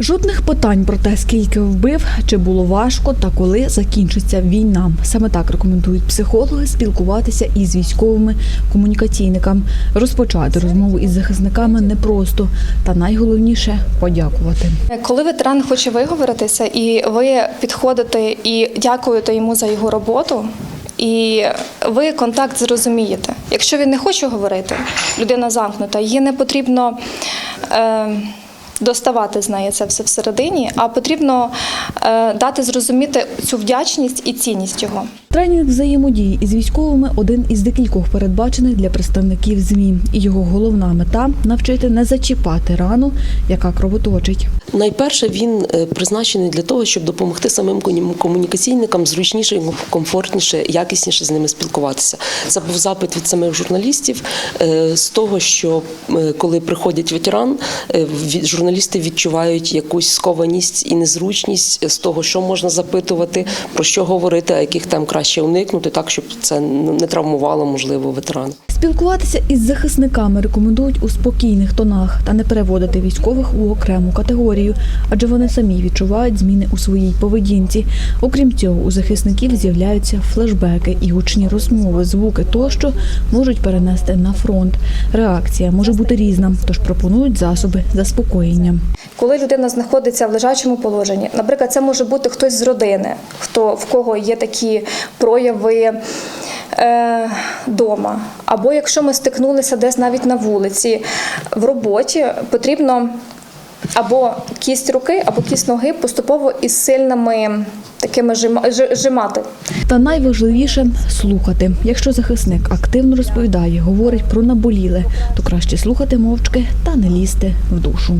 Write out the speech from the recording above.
Жодних питань про те, скільки вбив, чи було важко та коли закінчиться війна. Саме так рекомендують психологи спілкуватися із військовими комунікаційниками, розпочати розмову із захисниками непросто, та найголовніше подякувати. Коли ветеран хоче виговоритися, і ви підходите і дякуєте йому за його роботу. І ви контакт зрозумієте. Якщо він не хоче говорити, людина замкнута, її не потрібно е, доставати з неї це все всередині, а потрібно е, дати зрозуміти цю вдячність і цінність його. Тренінг взаємодії із військовими один із декількох передбачених для представників ЗМІ. І його головна мета навчити не зачіпати рану, яка кровоточить. Найперше він е, призначений для того, щоб допомогти самим кому- комунікаційникам зручніше, комфортніше, якісніше з ними спілкуватися. Це був запит від самих журналістів е, з того, що е, коли приходять ветеран, журналісти відчувають якусь скованість і незручність з того, що можна запитувати, про що говорити, а яких тем краще уникнути, так щоб це не травмувало можливо ветерана. Спілкуватися із захисниками рекомендують у спокійних тонах та не переводити військових у окрему категорію, адже вони самі відчувають зміни у своїй поведінці. Окрім цього, у захисників з'являються флешбеки і гучні розмови, звуки тощо можуть перенести на фронт. Реакція може бути різна, тож пропонують засоби заспокоєння. Коли людина знаходиться в лежачому положенні, наприклад, це може бути хтось з родини, хто в кого є такі прояви. Е, Дома, або якщо ми стикнулися десь навіть на вулиці, в роботі потрібно або кість руки, або кість ноги поступово із сильними такими жима- жимати. Та найважливіше слухати. Якщо захисник активно розповідає, говорить про наболіле, то краще слухати мовчки та не лізти в душу.